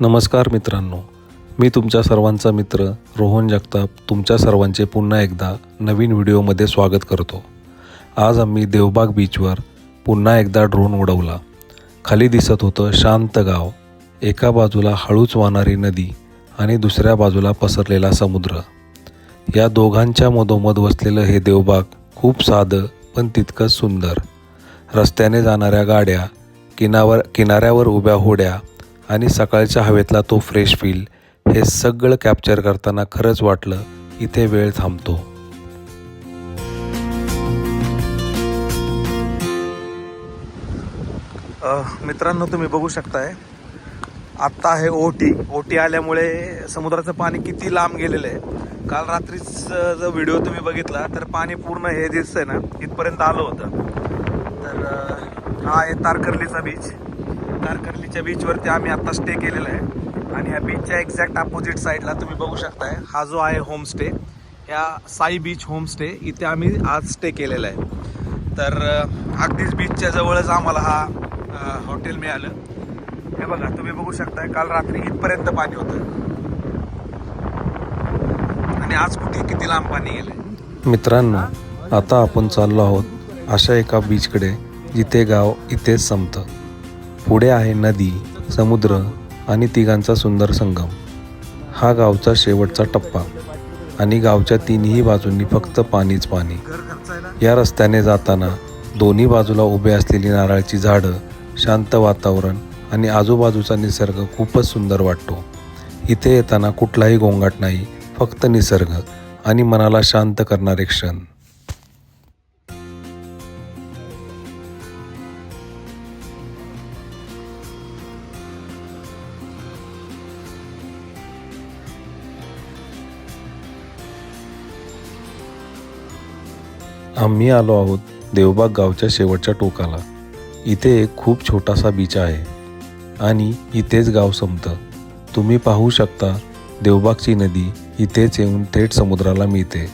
नमस्कार मित्रांनो. मी तुमच्या सर्वांचा मित्र रोहन जगताप तुमच्या सर्वांचे पुन्हा एकदा नवीन व्हिडिओमध्ये स्वागत करतो. आज आम्ही देवबाग बीचवर पुन्हा एकदा ड्रोन उडवला. खाली दिसत होतं शांत गाव. एका बाजूला हळूच वाहणारी नदी आणि दुसऱ्या बाजूला पसरलेला समुद्र. या दोघांच्या मधोमध वसलेलं हे देवबाग खूप साधं पण तितकंच सुंदर. रस्त्याने जाणाऱ्या गाड्या किनावर किनाऱ्यावर उभ्या होड्या आणि सकाळच्या हवेतला तो फ्रेश फील हे सगळं कॅप्चर करताना खरंच वाटलं इथे वेळ थांबतो. मित्रांनो तुम्ही बघू शकताय आत्ता आहे ओटी ओटी आल्यामुळे समुद्राचं पाणी किती लांब गेलेलं आहे. काल रात्रीच जर व्हिडिओ तुम्ही बघितला तर पाणी पूर्ण हे दिसतंय ना इथपर्यंत आलं होतं. तर हा आहे तारकर्लीचा बीच तारकर्लीच्या बीचवरती आम्ही आता स्टे केलेला आहे. आणि ह्या बीचच्या एक्झॅक्ट अपोजिट साईडला तुम्ही बघू शकताय. हा जो आहे होमस्टे ह्या साई बीच होमस्टे इथे आम्ही आज स्टे केलेला आहे. तर अगदीच बीचच्या जवळच आम्हाला हा हॉटेल मिळालं. हे बघा तुम्ही बघू शकताय काल रात्री इथपर्यंत पाणी होतं. आणि आज कुठे किती लांब पाणी गेले मित्रांनो आता आपण चाललो आहोत अशा एका बीचकडे जिथे गाव इथेच संपतं. पुढे आहे नदी समुद्र आणि तिघांचा सुंदर संगम. हा गावचा शेवटचा टप्पा आणि गावच्या तिन्ही बाजूंनी फक्त पाणीच पाणी. या रस्त्याने जाताना दोन्ही बाजूला उभे असलेली नारळाची झाडं शांत वातावरण आणि आजूबाजूचा निसर्ग खूपच सुंदर वाटतो. इथे येताना कुठलाही गोंगाट नाही फक्त निसर्ग आणि मनाला शांत करणारे क्षण. आम्ही आलो आहोत देवबाग गावच्या शेवटच्या टोकाला. इथे एक खूप छोटासा बीच आहे. आणि इथेच गाव संपतं. तुम्ही पाहू शकता देवबागची नदी इथेच येऊन थेट समुद्राला मिळते.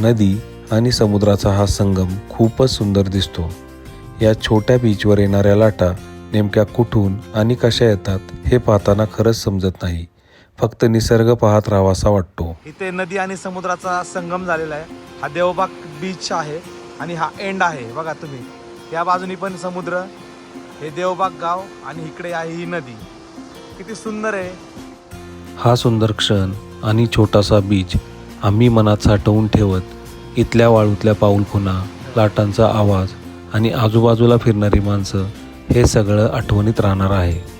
नदी आणि समुद्राचा हा संगम खूपच सुंदर दिसतो. या छोट्या बीचवर येणाऱ्या लाटा नेमक्या कुठून आणि कशा येतात हे पाहताना खरंच समजत नाही. फक्त निसर्ग पाहत राहावासा वाटतो. इथे नदी आणि समुद्राचा संगम झालेला आहे. हा देवबाग बीच आहे आणि हा एंड आहे बघा तुम्ही. या बाजूनी पण समुद्र हे देवबाग गाव आणि इकडे आहे ही नदी. किती सुंदर आहे. हा सुंदर क्षण आणि छोटासा बीच आम्ही मनात साठवून ठेवत इथल्या वाळूतल्या पाऊलखुणा लाटांचा आवाज आणि आजूबाजूला फिरणारी माणसं हे सगळं आठवणीत राहणार आहे.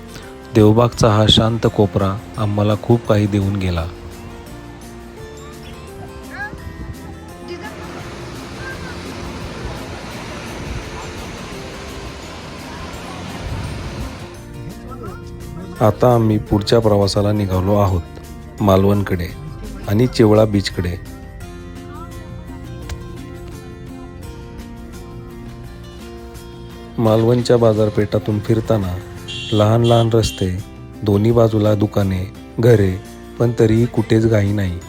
देवबागचा हा शांत कोपरा आम्हाला खूप काही देऊन गेला. आता आम्ही पुढच्या प्रवासाला निघालो आहोत मालवणकडे आणि चिवळा बीचकडे. मालवणच्या बाजारपेठातून फिरताना लहान लहान रस्ते दोन्ही बाजूला दुकाने घरे पण तरीही कुठेच घाई नाही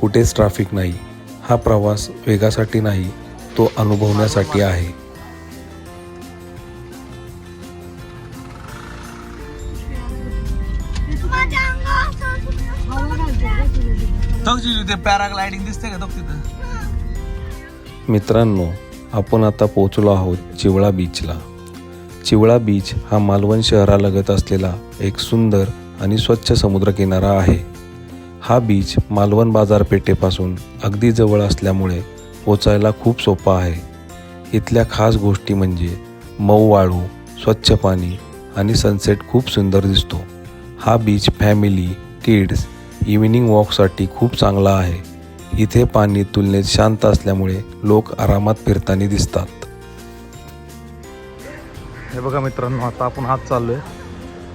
कुठेच ट्रॅफिक नाही. हा प्रवास वेगासाठी नाही तो अनुभवण्यासाठी आहे. मित्रांनो आपण आता पोहोचलो आहोत चिवळा बीचला चिवळा बीच हा मालवण शहरालगत असलेला एक सुंदर आणि स्वच्छ समुद्रकिनारा आहे. हा बीच मालवण बाजारपेठेपासून अगदी जवळ असल्यामुळे पोचायला खूप सोपा आहे. इथल्या खास गोष्टी म्हणजे मऊ वाळू स्वच्छ पाणी आणि सनसेट खूप सुंदर दिसतो. हा बीच फॅमिली किड्स इव्हिनिंग वॉकसाठी खूप चांगला आहे. इथे पाणी तुलनेत शांत असल्यामुळे लोक आरामात फिरताना दिसतात. हे बघा मित्रांनो आता आपण हात चाललोय.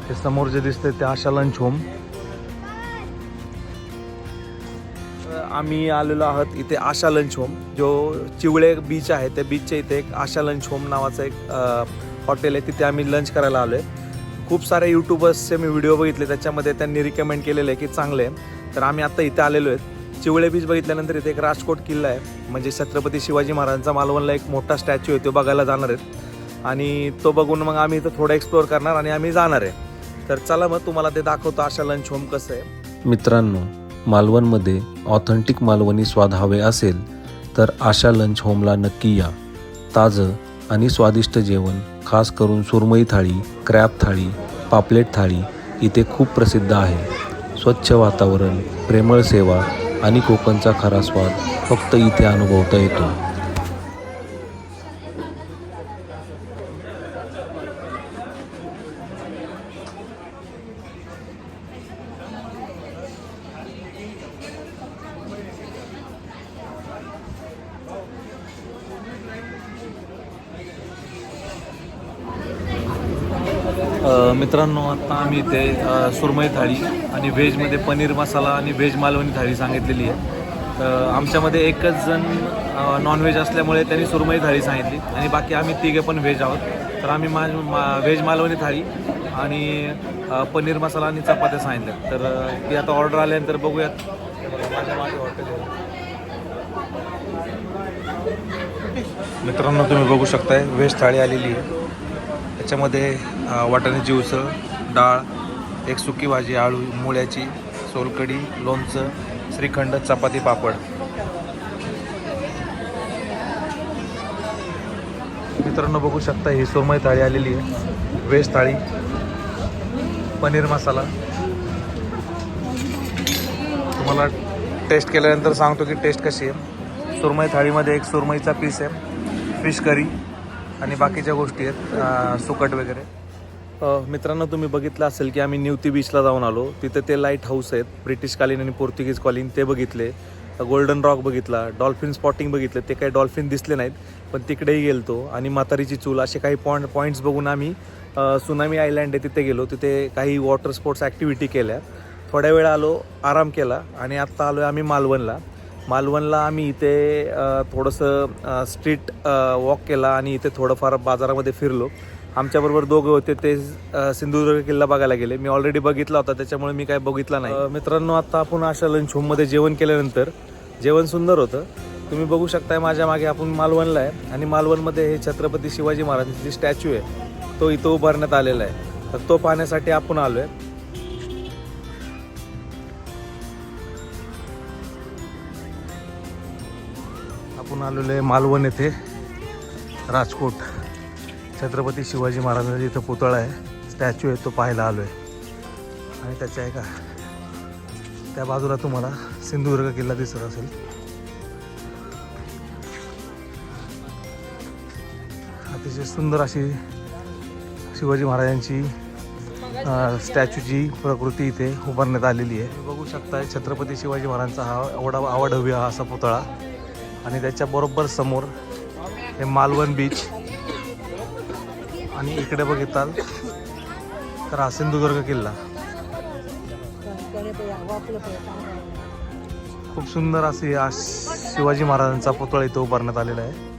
हे समोर जे दिसते ते आशा लंच होम आम्ही आलेलो आहोत इथे आशा लंच होम जो चिवळे बीच आहे त्या बीचच्या इथे एक आशा लंच होम नावाचं एक हॉटेल आहे. तिथे आम्ही लंच करायला आलो आहे खूप सारे यूट्यूबर्सचे मी व्हिडिओ बघितले. त्याच्यामध्ये त्यांनी रिकमेंड केलेले आहे की चांगले आहे. तर आम्ही आता इथे आलेलो आहेत. चिवळे बीच बघितल्यानंतर इथे एक राजकोट किल्ला आहे. म्हणजे छत्रपती शिवाजी महाराजांचा मालवणला एक मोठा स्टॅच्यू आहे. तो बघायला जाणार आहेत. आणि तो बघून मग आम्ही इथं थोडं एक्सप्लोअर करणार आणि आम्ही जाणार आहे. तर चला मग तुम्हाला ते दाखवतो आशा लंच होम कसं आहे. मित्रांनो मालवणमध्ये ऑथेंटिक मालवणी स्वाद हवे असेल तर आशा लंच होमला नक्की या. ताजं आणि स्वादिष्ट जेवण खास करून सुरमई थाळी क्रॅप थाळी पापलेट थाळी इथे खूप प्रसिद्ध आहे. स्वच्छ वातावरण प्रेमळ सेवा आणि कोकणचा खरा स्वाद फक्त इथे अनुभवता येतो. मित्रांनो आता आम्ही इथे सुरमई थाळी आणि व्हेजमध्ये पनीर मसाला आणि व्हेज मालवणी थाळी सांगितलेली आहे. तर आमच्यामध्ये एकच जण नॉनव्हेज असल्यामुळे त्यांनी सुरमई थाळी सांगितली आणि बाकी आम्ही तिघे पण व्हेज आहोत. तर आम्ही मा मा व्हेज मालवणी थाळी आणि पनीर मसाला आणि चपात्या सांगितल्या. तर ती आता ऑर्डर आल्यानंतर बघूयात. माझ्या मागे हॉटेल मित्रांनो तुम्ही बघू शकताय व्हेज थाळी आलेली आहे. त्याच्यामध्ये वाटाण्याची उसळ डाळ एक सुकी भाजी आळू मुळ्याची सोलकढी लोणचं श्रीखंड चपाती पापड. मित्रांनो बघू शकता ही सुरमई थाळी आलेली आहे. व्हेज थाळी. पनीर मसाला. तुम्हाला टेस्ट केल्यानंतर सांगतो की टेस्ट कशी आहे. सुरमई थाळीमध्ये एक सुरमईचा पीस आहे. फिश करी आणि बाकीच्या गोष्टी आहेत सुकट वगैरे. मित्रांनो तुम्ही बघितलं असेल की आम्ही न्यूती बीचला जाऊन आलो. तिथे ते लाइट हाऊस आहेत. ब्रिटिशकालीन आणि पोर्तुगीज कॉलिन ते बघितले. गोल्डन रॉक बघितला डॉल्फिन स्पॉटिंग बघितलं. ते काही डॉल्फिन दिसले नाहीत पण तिकडेही गेलतो. आणि म्हातारीची चूल असे काही पॉईंट पॉईंट्स बघून आम्ही सुनामी आयलँड आहे तिथे गेलो. तिथे काही वॉटर स्पोर्ट्स ॲक्टिव्हिटी केल्या. थोड्या वेळ आलो आराम केला आणि आत्ता आलो आहे आम्ही मालवणला. मालवणला आम्ही इथे थोडंसं स्ट्रीट वॉक केला आणि इथे थोडंफार बाजारामध्ये फिरलो. आमच्याबरोबर दोघं होते ते सिंधुदुर्ग किल्ला बघायला गेले. मी ऑलरेडी बघितला होता त्याच्यामुळे मी काय बघितला नाही. मित्रांनो आता आपण अशा लंच होममध्ये जेवण केल्यानंतर जेवण सुंदर होतं. तुम्ही बघू शकताय माझ्या मागे आपण मालवणला आहे. आणि मालवणमध्ये हे छत्रपती शिवाजी महाराजांची स्टॅच्यू आहे तो इथं उभारण्यात आलेला आहे. तर तो पाहण्यासाठी आपण आलो आहे आपण आलेलो आहे मालवण येथे राजकोट. छत्रपती शिवाजी महाराजांचा इथं पुतळा आहे. स्टॅच्यू आहे तो पाहायला आलो आहे आणि त्याच्या एका त्या बाजूला तुम्हाला सिंधुदुर्ग किल्ला दिसत असेल. अतिशय सुंदर अशी शिवाजी महाराजांची स्टॅच्यूची प्रकृती इथे उभारण्यात आलेली आहे. बघू शकताय छत्रपती शिवाजी महाराजांचा हा आवडा आवडव्य हा असा पुतळा. आणि त्याच्या बरोबर समोर हे मालवण बीच आणि इकडे बघिताल तर हा सिंधुदुर्ग किल्ला. खूप सुंदर असे शिवाजी महाराजांचा पुतळा इथं उभारण्यात आलेला आहे.